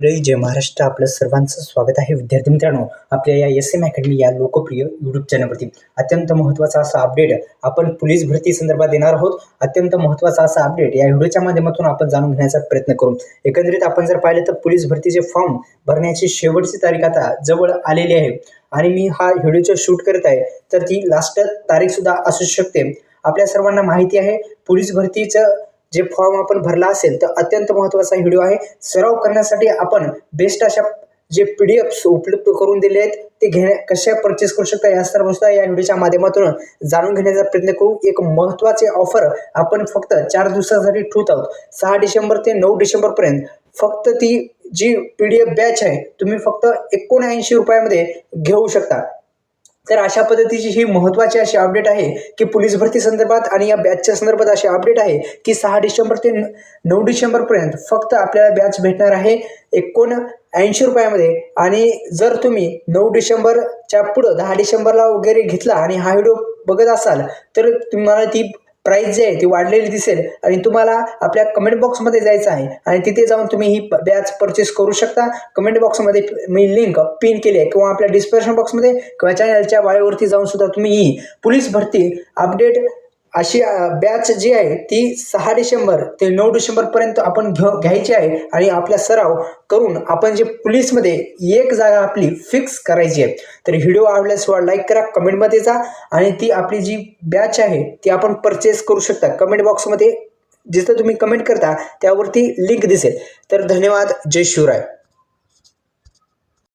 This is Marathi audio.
जय महाराष्ट्र. आपलं सर्वांचं स्वागत आहे. विद्यार्थी मित्रांनो आपल्या या एस एम अकॅडमी या लोकप्रिय युट्यूब चॅनलवरती अत्यंत महत्त्वाचा असा अपडेट आपण पोलीस भरती संदर्भात देणार आहोत. अत्यंत महत्त्वाचा असा अपडेट या व्हिडिओच्या माध्यमातून आपण जाणून घेण्याचा प्रयत्न करू. एकंदरीत आपण जर पाहिलं तर पोलीस भरतीचे फॉर्म भरण्याची शेवटची तारीख आता जवळ आलेली आहे. आणि मी हा व्हिडिओचं शूट करत आहे तर ती लास्ट तारीखसुद्धा असू शकते. आपल्या सर्वांना माहिती आहे पोलीस भरतीचं जे फॉर्म आपण भरला असेल तर अत्यंत महत्त्वाचा व्हिडिओ आहे. सराव करण्यासाठी आपण बेस्ट अशा जे पी डी एफ्स उपलब्ध करून दिले आहेत ते घेण्या कशा परचेस करू शकता या सर्व सुद्धा या व्हिडिओच्या माध्यमातून जाणून घेण्याचा प्रयत्न करू. एक महत्त्वाचे ऑफर आपण फक्त चार दिवसासाठी ठेवत आहोत. सहा डिसेंबर ते नऊ डिसेंबरपर्यंत फक्त ती G P D F batch आहे तुम्ही फक्त एकोणऐंशी रुपयामध्ये घेऊ शकता. तर अशा पद्धतीची ही महत्त्वाची अशी अपडेट आहे की पोलीस भरती संदर्भात आणि या बॅचच्या संदर्भात अशी अपडेट आहे की सहा डिसेंबर ते नऊ डिसेंबरपर्यंत फक्त आपल्याला बॅच भेटणार आहे एकोण ऐंशी रुपयामध्ये. आणि जर तुम्ही नऊ डिसेंबरच्या पुढं दहा डिसेंबरला वगैरे घेतला आणि हा व्हिडिओ बघत असाल तर तुम्हाला ती प्राईस जी आहे ती वाढलेली दिसेल आणि तुम्हाला आपल्या कमेंट बॉक्समध्ये जायचं आहे आणि तिथे जाऊन तुम्ही ही बॅच परचेस करू शकता. कमेंट बॉक्समध्ये मी लिंक पिन केली आहे किंवा आपल्या डिस्क्रिप्शन बॉक्समध्ये किंवा चॅनलच्या वाळेवरती जाऊन सुद्धा तुम्ही ही पोलीस भरती अपडेट अशी बॅच जी आहे ती सहा डिसेंबर ते नऊ डिसेंबरपर्यंत आपण घेऊ घ्यायची आहे आणि आपला सराव करून आपण जे पोलीसमध्ये एक जागा आपली फिक्स करायची आहे. तर व्हिडिओ आवडल्यास लाईक करा कमेंटमध्ये जा आणि ती आपली जी बॅच आहे ती आपण परचेस करू शकता. कमेंट बॉक्समध्ये जिथं तुम्ही कमेंट करता त्यावरती लिंक दिसेल. तर धन्यवाद. जय शिवराय.